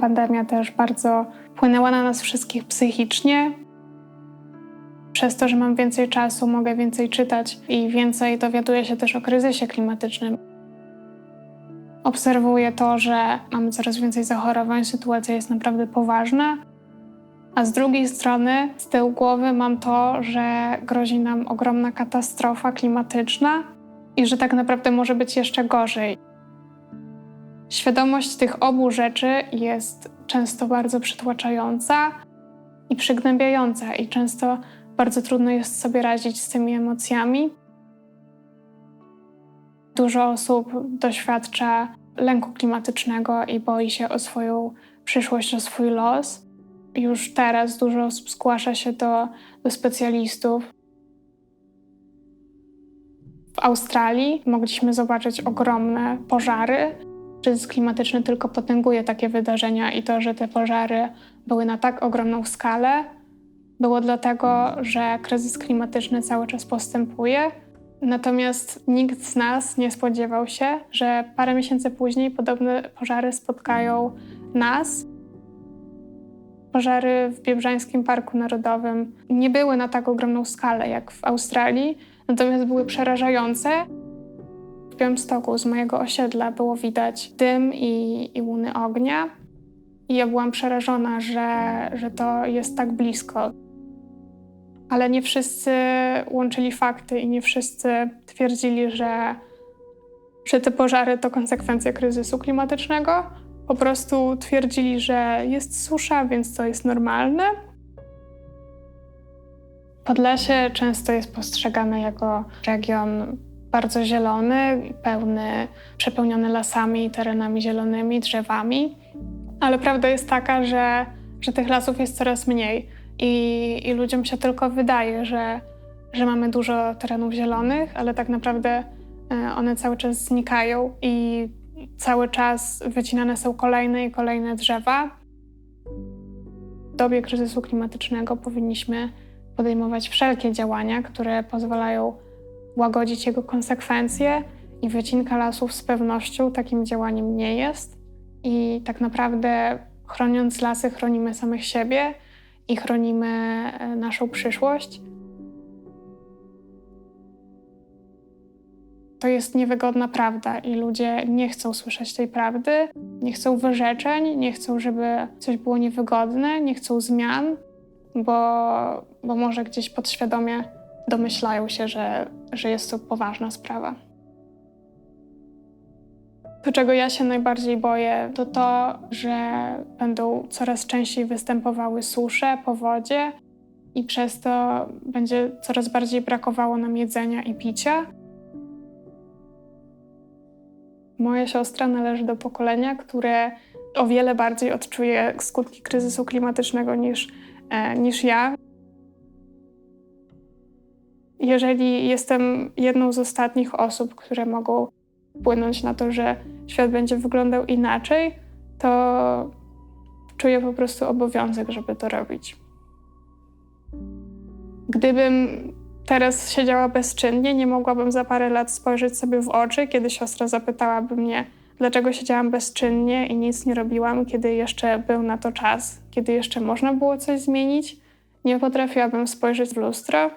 Pandemia też bardzo wpłynęła na nas wszystkich psychicznie. Przez to, że mam więcej czasu, mogę więcej czytać i więcej dowiaduję się też o kryzysie klimatycznym. Obserwuję to, że mamy coraz więcej zachorowań, sytuacja jest naprawdę poważna. A z drugiej strony, z tyłu głowy mam to, że grozi nam ogromna katastrofa klimatyczna i że tak naprawdę może być jeszcze gorzej. Świadomość tych obu rzeczy jest często bardzo przytłaczająca i przygnębiająca, i często bardzo trudno jest sobie radzić z tymi emocjami. Dużo osób doświadcza lęku klimatycznego i boi się o swoją przyszłość, o swój los. Już teraz dużo osób zgłasza się do, do specjalistów. W Australii mogliśmy zobaczyć ogromne pożary. Kryzys klimatyczny tylko potęguje takie wydarzenia i to, że te pożary były na tak ogromną skalę, było dlatego, że kryzys klimatyczny cały czas postępuje. Natomiast nikt z nas nie spodziewał się, że parę miesięcy później podobne pożary spotkają nas. Pożary w Biebrzańskim Parku Narodowym nie były na tak ogromną skalę jak w Australii, natomiast były przerażające. Białymstoku z mojego osiedla było widać dym i, i łuny ognia. I ja byłam przerażona, że, że to jest tak blisko. Ale nie wszyscy łączyli fakty i nie wszyscy twierdzili, że, że te pożary to konsekwencja kryzysu klimatycznego. Po prostu twierdzili, że jest susza, więc to jest normalne. Podlasie często jest postrzegane jako region bardzo zielony, pełny, przepełniony lasami terenami zielonymi, drzewami. Ale prawda jest taka, że, że tych lasów jest coraz mniej i, i ludziom się tylko wydaje, że, że mamy dużo terenów zielonych, ale tak naprawdę e, one cały czas znikają i cały czas wycinane są kolejne i kolejne drzewa. W dobie kryzysu klimatycznego powinniśmy podejmować wszelkie działania, które pozwalają łagodzić jego konsekwencje i wycinka lasów z pewnością takim działaniem nie jest. I tak naprawdę chroniąc lasy, chronimy samych siebie i chronimy e, naszą przyszłość. To jest niewygodna prawda i ludzie nie chcą słyszeć tej prawdy, nie chcą wyrzeczeń, nie chcą, żeby coś było niewygodne, nie chcą zmian, bo, bo może gdzieś podświadomie domyślają się, że, że jest to poważna sprawa. To, czego ja się najbardziej boję, to to, że będą coraz częściej występowały susze, powodzie i przez to będzie coraz bardziej brakowało nam jedzenia i picia. Moja siostra należy do pokolenia, które o wiele bardziej odczuje skutki kryzysu klimatycznego niż, e, niż ja. Jeżeli jestem jedną z ostatnich osób, które mogą wpłynąć na to, że świat będzie wyglądał inaczej, to czuję po prostu obowiązek, żeby to robić. Gdybym teraz siedziała bezczynnie, nie mogłabym za parę lat spojrzeć sobie w oczy, kiedy siostra zapytałaby mnie, dlaczego siedziałam bezczynnie i nic nie robiłam, kiedy jeszcze był na to czas, kiedy jeszcze można było coś zmienić. Nie potrafiłabym spojrzeć w lustro